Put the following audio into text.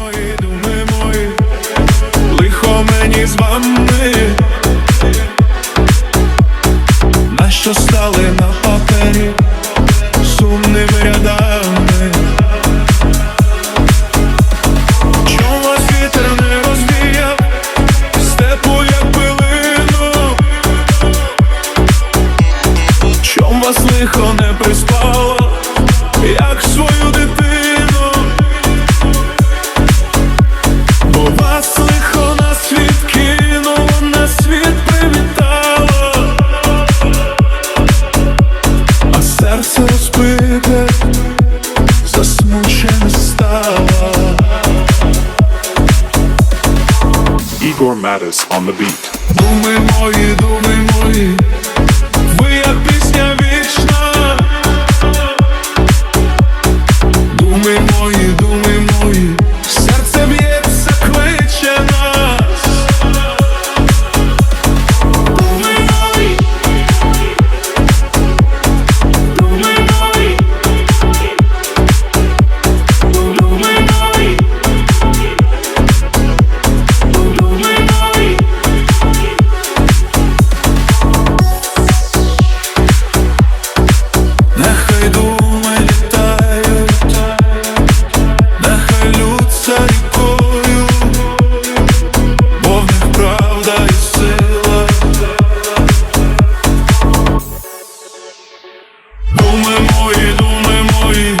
мої, думи мої, лихо мені з вами, нащо стали на папері сумними рядами. Чом вас вітер не розвіяв, степу як пилину, чом вас лихо не приспало, як свою дитину, засмучене стало. Igor Mattis on the beat. Думи мої, думи мої, думи мої, думи мої.